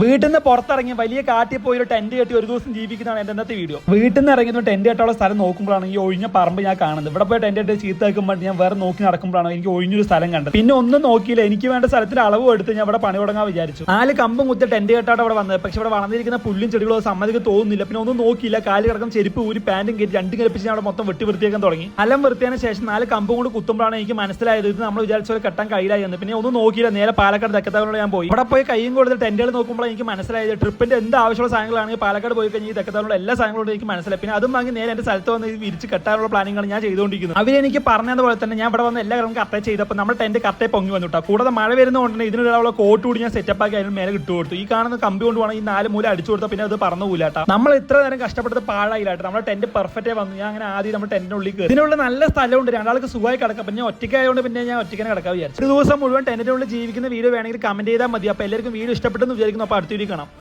വീട്ടിൽ നിന്ന് പുറത്തിറങ്ങി വലിയ കാട്ടിൽ പോയി ഒരു ടെന്റ് കെട്ടി ഒരു ദിവസം ജീവിക്കുന്നതാണ് എന്റെ ഇന്നത്തെ വീഡിയോ വീട്ടിൽ നിന്ന് ഇറങ്ങി ടെന്റ് കെട്ടാനുള്ള സ്ഥലം നോക്കുമ്പോഴാണ് ഈ ഒഴിഞ്ഞ പറമ്പ് ഞാൻ കാണുന്നത്. ഇവിടെ പോയി ടെന്റ് കെട്ടി ചീത്ത വെക്കുമ്പോൾ ഞാൻ വേറെ നോക്കി നടക്കുമ്പോഴാണ് എനിക്ക് ഒഴിഞ്ഞൊരു സ്ഥലം കണ്ടത്. പിന്നെ ഒന്നും നോക്കിയില്ല. എനിക്ക് വേണ്ട സ്ഥലത്തിന്റെ അളവ് എടുത്ത് ഞാൻ ഇവിടെ പണി തുടങ്ങാൻ വിചാരിച്ചു. നാല് കമ്പ് കുത്തി ടെന്റ് കെട്ടാണ് അവിടെ വന്നത്. പക്ഷെ ഇവിടെ വളർന്നിരിക്കുന്ന പുല്ലും ചെടികളോ സമ്മതിക്ക് തോന്നുന്നില്ല. പിന്നെ ഒന്നും നോക്കിയില്ല. കാൽ കിടക്കും ചെരുപ്പ് ഊരി പാന്റും കയറ്റി രണ്ടും കൽപ്പിച്ച് ഞാൻ അവിടെ മൊത്തം വെട്ടി വൃത്തിയാക്കാൻ തുടങ്ങി. അലം വൃത്തിയതിനു ശേഷം നാല് കമ്പും കൂടി കുത്തുമ്പോഴാണ് എനിക്ക് മനസ്സിലായത്. ഇത് നമ്മൾ വിചാരിച്ച പോലെ കെട്ടാൻ കഴിയില്ല എന്ന്. പിന്നെ ഒന്നും നോക്കിയില്ല. നേരെ പാലക്കാട് തെക്കത്താവിനോട് ഞാൻ പോയി. അവിടെ പോയി കൈയും കൊടുത്ത് ടെന്റുകൾ നോക്കുമ്പോൾ എനിക്ക് മനസ്സിലായത് ട്രിപ്പിന്റെ എന്ത് ആവശ്യമുള്ള സാധനങ്ങളാണെങ്കിൽ പാലക്കാട് പോയി കഴിഞ്ഞാൽ ഈ തെക്കത്താനുള്ള എല്ലാ സാധനങ്ങളും എനിക്ക് മനസ്സിലായി. പിന്നെ അതും വാങ്ങി നേരെ എന്റെ സ്ഥലത്ത് വന്ന് ഇത് വിരിച്ച് കെട്ടാനുള്ള പ്ലാനിങ്ങാണ് ഞാൻ ചെയ്തുകൊണ്ടിരിക്കുന്നത്. അവരെനിക്ക് പറഞ്ഞതുപോലെ തന്നെ ഞാൻ ഇവിടെ വന്ന് എല്ലാ കാര്യങ്ങളും കറക്റ്റ് ചെയ്തപ്പോൾ നമ്മൾ ടെന്റ് കറക്റ്റായി പൊങ്ങി വന്നിട്ടോ കൂടാതെ മഴ വരുന്നതുകൊണ്ട് ഇതിനുള്ള കോട്ട് കൂടി ഞാൻ സെറ്റപ്പ് ആക്കി അതിന് മേലെ ഇട്ട് കൊടുത്തു. ഈ കാണുന്ന കമ്പി കൊണ്ട് വേണം ഈ നാല് മൂല അടിച്ചു കൊടുത്താൽ പിന്നെ അത് പറഞ്ഞു പോലാട്ടോ നമ്മൾ ഇത്ര നേരം കഷ്ടപ്പെട്ടത് പാഴായില്ലാട്ടോ നമ്മുടെ ടെന്റ് പെർഫെക്റ്റ് വന്നു. ഞാൻ അങ്ങനെ ആദ്യം നമ്മുടെ ടെന്റിനുള്ളിൽ കയറി ഇതിനുള്ള നല്ല സ്ഥലമുണ്ട്. രണ്ടാൾക്ക് സുഖമായി കിടക്കാം. പിന്നെ ഒറ്റയ്ക്കായതുകൊണ്ട് പിന്നെ ഞാൻ ഒറ്റയ്ക്കാണ് കിടക്കാൻ വിചാരിച്ചു. ഒരു ദിവസം മുഴുവൻ ടെന്റിനുള്ളിൽ ജീവിക്കുന്ന വീഡിയോ വേണമെങ്കിൽ കമന്റ് ചെയ്താൽ മതി. അപ്പോൾ എല്ലാവർക്കും വീഡിയോ ഇഷ്ടപ്പെട്ടെന്ന് വിചാരിക്കുന്നു. അപ്പോൾ അടുത്ത